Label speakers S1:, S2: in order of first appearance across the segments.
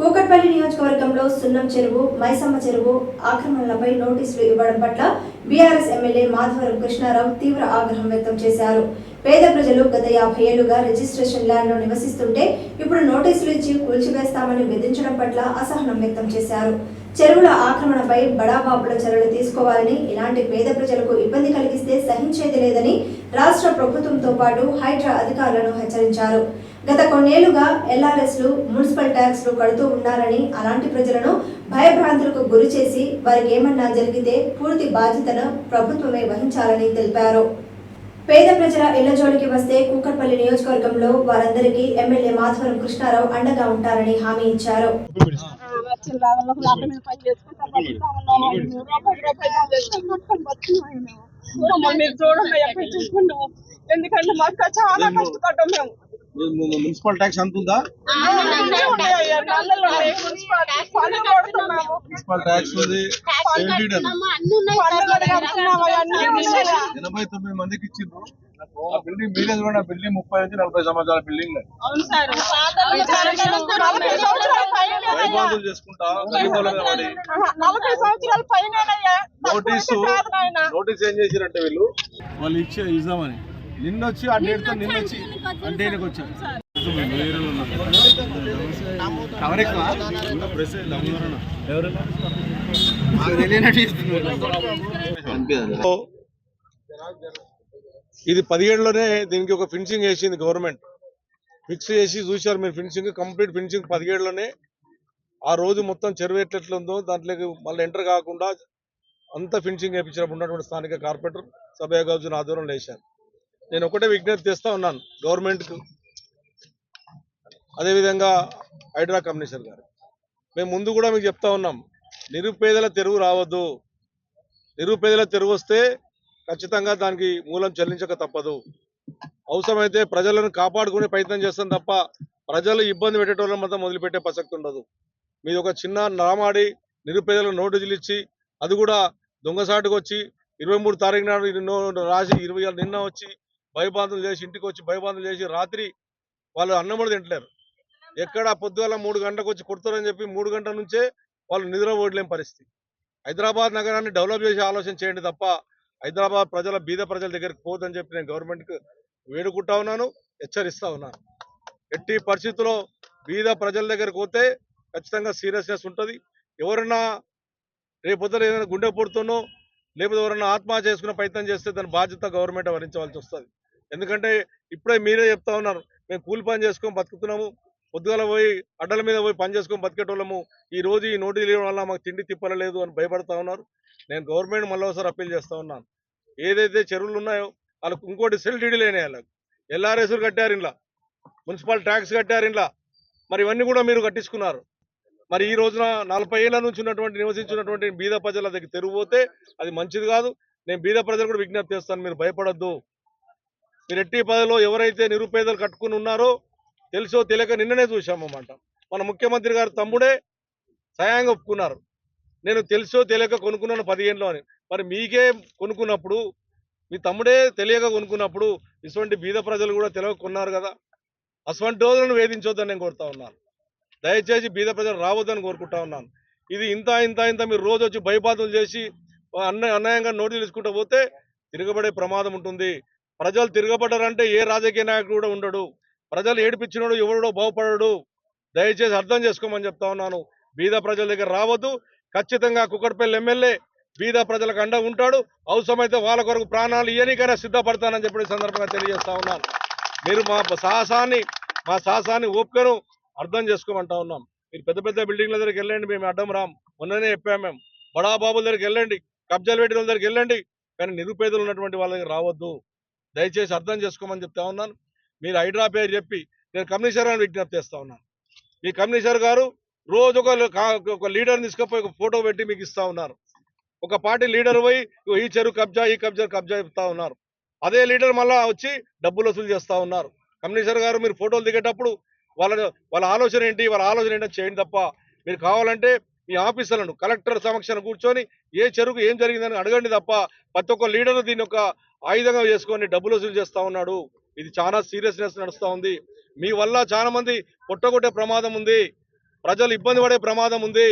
S1: కూకట్పల్లి నియోజకవర్గంలో సున్నం చెరువు మైసమ్మ చెరువు ఆక్రమణలపై నోటీసులు ఇవ్వడం పట్ల బీఆర్ఎస్ ఎమ్మెల్యే మాధవరం కృష్ణారావు తీవ్ర ఆగ్రహం వ్యక్తం చేశారు. పేద ప్రజలు గత యాభై ఏళ్ళుగా రిజిస్ట్రేషన్ ల్యాండ్లో నివసిస్తుంటే ఇప్పుడు నోటీసులు ఇచ్చి కూల్చివేస్తామని విధించడం పట్ల అసహనం వ్యక్తం చేశారు. చెరువుల ఆక్రమణపై బడాబాబుల చర్యలు తీసుకోవాలని ఇలాంటి పేద ప్రజలకు ఇబ్బంది కలిగిస్తే సహించేది లేదని రాష్ట్ర ప్రభుత్వంతో పాటు హైడ్రా అధికారులను హెచ్చరించారు. గత కొన్నేళ్ళుగా ఎల్ఆర్ఎస్లు మున్సిపల్ ట్యాక్స్లు కడుతూ ఉన్నారని అలాంటి ప్రజలను భయభ్రాంతులకు గురి చేసి వారికి ఏమన్నా జరిగితే పూర్తి బాధ్యతను ప్రభుత్వమే వహించాలని తెలిపారు. పేద ప్రజల ఇళ్ళ జోలికి వస్తే కూకట్పల్లి నియోజకవర్గంలో వారందరికీ ఎమ్మెల్యే మాధవరం కృష్ణారావు అండగా ఉంటారని హామీ ఇచ్చారు.
S2: ఎందుకంటే మాకు చాలా కష్టపడ్డాం మేము.
S3: మున్సిపల్ ట్యాక్స్ అంత ఉందా? మున్సిపల్ ట్యాక్స్ ఉంది. ఎనభై తొమ్మిది మందికి ఇచ్చిండ్రు. బిల్డింగ్ మీరే చూడండి బిల్డింగ్ ముప్పై నుంచి నలభై సంవత్సరాల బిల్డింగ్ చేసుకుంటా నోటీసు నోటీస్ ఏం చేసిరంటే వీళ్ళు? వాళ్ళు ఇచ్చే ఇద్దామని నిన్న వచ్చి ఆ డేట్తో నిన్న వచ్చి అంటే కవర్ ఎక్కువ? ఇది పదిహేడులోనే దీనికి ఒక ఫినిషింగ్ వేసింది గవర్నమెంట్. ఫిక్స్ చేసి చూశారు మీరు ఫినిషింగ్ కంప్లీట్ ఫినిషింగ్ పదిహేడులోనే. ఆ రోజు మొత్తం చెరువు ఎట్లెట్లా ఉందో దాంట్లోకి మళ్ళీ ఎంటర్ కాకుండా అంతా ఫినిషింగ్ వేయించినప్పుడు ఉన్నటువంటి స్థానిక కార్పొరేటర్ సభ్య గౌజున ఆధ్వర్యంలో వేశారు. నేను ఒకటే విజ్ఞప్తి చేస్తా ఉన్నాను గవర్నమెంట్కు అదేవిధంగా హైడ్రా కమిషనర్ గారు. మేము ముందు కూడా మీకు చెప్తా ఉన్నాం నిరుపేదల తెరువు రావద్దు. నిరుపేదల తెరువు వస్తే ఖచ్చితంగా దానికి మూలం చెల్లించక తప్పదు. అవసరమైతే ప్రజలను కాపాడుకునే ప్రయత్నం చేస్తాం తప్ప ప్రజలు ఇబ్బంది పెట్టేటోళ్ళని మాత్రం మొదలుపెట్టే ప్రసక్తి ఉండదు. మీది ఒక చిన్న నామాడి నిరుపేదలకు నోటీసులు ఇచ్చి అది కూడా దొంగసాటుకు వచ్చి ఇరవై మూడు తారీఖు నాడు రాసి ఇరవై నిన్న వచ్చి భయబాంధులు చేసి ఇంటికి వచ్చి భయబాంధులు చేసి రాత్రి వాళ్ళు అన్నం కూడా తింటలేరు. ఎక్కడ పొద్దుగల మూడు గంటలకు వచ్చి కొడతారని చెప్పి మూడు గంటల నుంచే వాళ్ళు నిద్రపోవట్లేని పరిస్థితి. హైదరాబాద్ నగరాన్ని డెవలప్ చేసే ఆలోచన చేయండి తప్ప హైదరాబాద్ ప్రజల బీద ప్రజల దగ్గరికి పోదని చెప్పి నేను గవర్నమెంట్కి వేడుకుంటా ఉన్నాను హెచ్చరిస్తా ఉన్నాను. ఎట్టి పరిస్థితుల్లో బీద ప్రజల దగ్గరికి పోతే ఖచ్చితంగా సీరియస్నెస్ ఉంటుంది. ఎవరన్నా రేపొద్దున ఏదైనా గుండె పుడుతున్నో లేకపోతే ఎవరైనా ఆత్మహత్య చేసుకునే ప్రయత్నం చేస్తే దాని బాధ్యత గవర్నమెంట్ వహించవలసి వస్తుంది. ఎందుకంటే ఇప్పుడే మీరే చెప్తా ఉన్నారు మేము కూలి పని చేసుకొని బతుకుతున్నాము పొద్దుగాల పోయి అడ్డల మీద పోయి పని చేసుకొని బతికేటోళ్ళము ఈ రోజు ఈ నోటీ ఇవ్వడం వల్ల మాకు తిండి తిప్పలేదు అని భయపడతా ఉన్నారు. నేను గవర్నమెంట్ మళ్ళీ ఒకసారి అప్పీల్ చేస్తా ఉన్నాను. ఏదైతే చెరువులు ఉన్నాయో వాళ్ళకు ఇంకోటి సెల్ డీడీ లేని వాళ్ళకు. ఎల్ఆర్ఎస్లు కట్టారు ఇంట్లో మున్సిపల్ ట్యాక్స్ కట్టారు ఇంట్లో మరి ఇవన్నీ కూడా మీరు కట్టించుకున్నారు. మరి ఈ రోజున నలభై ఏళ్ళ నుంచి ఉన్నటువంటి నివసించినటువంటి బీద ప్రజల దగ్గర తెరిగిపోతే అది మంచిది కాదు. నేను బీద ప్రజలు కూడా విజ్ఞప్తి చేస్తాను మీరు భయపడద్దు. మీరు ఎట్టి పదవిలో ఎవరైతే నిరుపేదలు కట్టుకుని ఉన్నారో తెలుసో తెలియక నిన్ననే చూశామన్నమాట మన ముఖ్యమంత్రి గారు తమ్ముడే సహాయంగా ఒప్పుకున్నారు. నేను తెలుసో తెలియక కొనుక్కున్నాను పదిహేనులో అని. మరి మీకే కొనుక్కున్నప్పుడు మీ తమ్ముడే తెలియక కొనుక్కున్నప్పుడు ఇటువంటి బీద ప్రజలు కూడా తెలియక కొన్నారు కదా. అటువంటి రోజులను వేధించొద్దని నేను కోరుతా ఉన్నాను. దయచేసి బీద ప్రజలు రావద్దని కోరుకుంటా ఉన్నాను. ఇది ఇంత ఇంత ఇంత మీరు రోజు వచ్చి భయబాధలు చేసి అన్న అన్యాయంగా నోటీసులు తీసుకుంటూ పోతే తిరగబడే ప్రమాదం ఉంటుంది. ప్రజలు తిరగబడ్డారంటే ఏ రాజకీయ నాయకుడు కూడా ఉండడు. ప్రజలు ఏడిపించినోడు ఎవడో బాగుపడడు. దయచేసి అర్థం చేసుకోమని చెప్తా ఉన్నాను. బీద ప్రజల దగ్గర రావద్దు. ఖచ్చితంగా కుక్కడపల్లి ఎమ్మెల్యే బీద ప్రజలకు అండ ఉంటాడు. అవసరమైతే వాళ్ళ కొరకు ప్రాణాలు ఇయనికైనా సిద్ధపడతానని చెప్పి సందర్భంగా తెలియజేస్తా ఉన్నాను. మీరు మా సాహసాన్ని మా సాహసాన్ని ఓపికను అర్థం చేసుకోమంటా ఉన్నాం. మీరు పెద్ద పెద్ద బిల్డింగ్ల దగ్గరికి వెళ్ళండి. మేము అడ్డం రాం. మొన్ననే చెప్పాము మేము. బడా బాబుల దగ్గరికి వెళ్ళండి. కబ్జాలు పెట్టిన వాళ్ళ దగ్గరికి వెళ్ళండి. కానీ నిరుపేదలు ఉన్నటువంటి వాళ్ళ దగ్గర రావద్దు. దయచేసి అర్థం చేసుకోమని చెప్తా ఉన్నాను. మీరు హైడ్రా పేరు చెప్పి నేను కమిషనర్ అని విజ్ఞప్తి చేస్తా ఉన్నాను. మీ కమిషనర్ గారు రోజు ఒక ఒక లీడర్ని తీసుకుపోయి ఒక ఫోటో పెట్టి మీకు ఇస్తా ఉన్నారు. ఒక పార్టీ లీడర్ పోయి ఈ చెరువు కబ్జా ఈ కబ్జా కబ్జా చెప్తా ఉన్నారు. అదే లీడర్ మళ్ళా వచ్చి డబ్బులు వసూలు చేస్తూ ఉన్నారు. కమిషనర్ గారు మీరు ఫోటోలు దిగేటప్పుడు వాళ్ళ వాళ్ళ ఆలోచన ఏంటి? వాళ్ళ ఆలోచన ఏంటో చేయండి తప్ప మీరు కావాలంటే మీ ఆఫీసర్లను కలెక్టర్ సమక్షాన కూర్చొని ఏ చెరుకు ఏం జరిగిందని అడగండి తప్ప ప్రతి ఒక్క లీడర్ దీన్ని ఒక ఆయుధంగా చేసుకొని డబ్బులు వసూలు చేస్తూ ఉన్నాడు. ఇది చాలా సీరియస్నెస్ నడుస్తూ ఉంది. మీ వల్ల చాలా మంది పొట్టగొట్టే ప్రమాదం ఉంది. ప్రజలు ఇబ్బంది పడే ప్రమాదం ఉంది.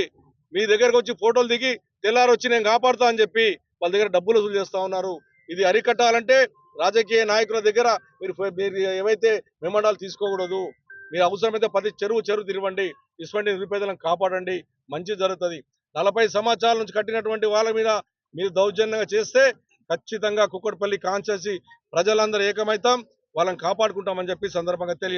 S3: మీ దగ్గరకు వచ్చి ఫోటోలు దిగి తెల్లారి వచ్చి నేను కాపాడుతా అని చెప్పి వాళ్ళ దగ్గర డబ్బులు వసూలు చేస్తూ ఉన్నారు. ఇది అరికట్టాలంటే రాజకీయ నాయకుల దగ్గర మీరు మీరు ఏవైతే మెమండాలు తీసుకోకూడదు మీరు అవసరమైతే ప్రతి చెరువు చెరువు తిరవండి ఇటువంటి నిరుపేదలను కాపాడండి. మంచి జరుగుతుంది. నలభై సంవత్సరాల నుంచి కట్టినటువంటి వాళ్ళ మీద మీరు దౌర్జన్యంగా చేస్తే ఖచ్చితంగా కుక్కటిపల్లి కాన్స్టెన్సీ ప్రజలందరూ ఏకమైతాం వాళ్ళని కాపాడుకుంటామని చెప్పి సందర్భంగా తెలియ